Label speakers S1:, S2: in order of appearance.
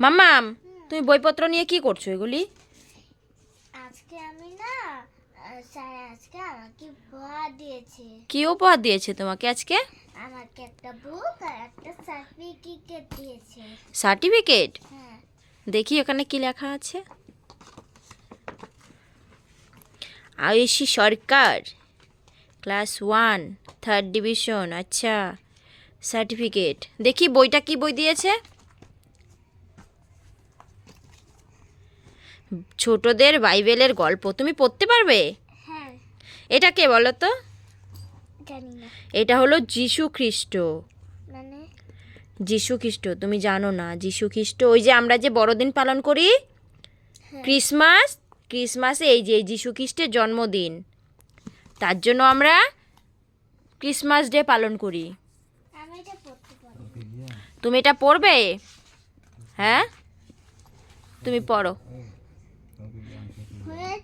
S1: মাম্মাম তুমি বইপত্র নিয়ে কি করছ এগুলি?
S2: আজকে আমি না স্যার আজকে আমাকে উপহার দিয়েছে।
S1: কি উপহার দিয়েছে তোমাকে আজকে?
S2: আমাকে একটা বুক আর একটা সার্টিফিকেট দিয়েছে।
S1: সার্টিফিকেট
S2: হ্যাঁ।
S1: দেখি এখানে কি লেখা আছে। Ayushi Sarkar class one third division আচ্ছা সার্টিফিকেট দেখি বইটা কি বই দিয়েছে? ছোটদের বাইবেলের গল্প তুমি পড়তে পারবে?
S2: হ্যাঁ।
S1: এটা কে বলো তো? এটা হলো যিশু খ্রিস্ট
S2: মানে?
S1: যিশু খ্রিস্ট তুমি জানো না যিশু খ্রিস্ট ওই যে আমরা যে বড়দিন পালন করি?
S2: হ্যাঁ।
S1: ক্রিসমাস ক্রিসমাসে এই যে যিশু খ্রিস্টের জন্মদিন তার জন্য আমরা ক্রিসমাস ডে পালন করি। তুমি এটা পড়বে? হ্যাঁ? তুমি পড়ো।
S2: 그 냥.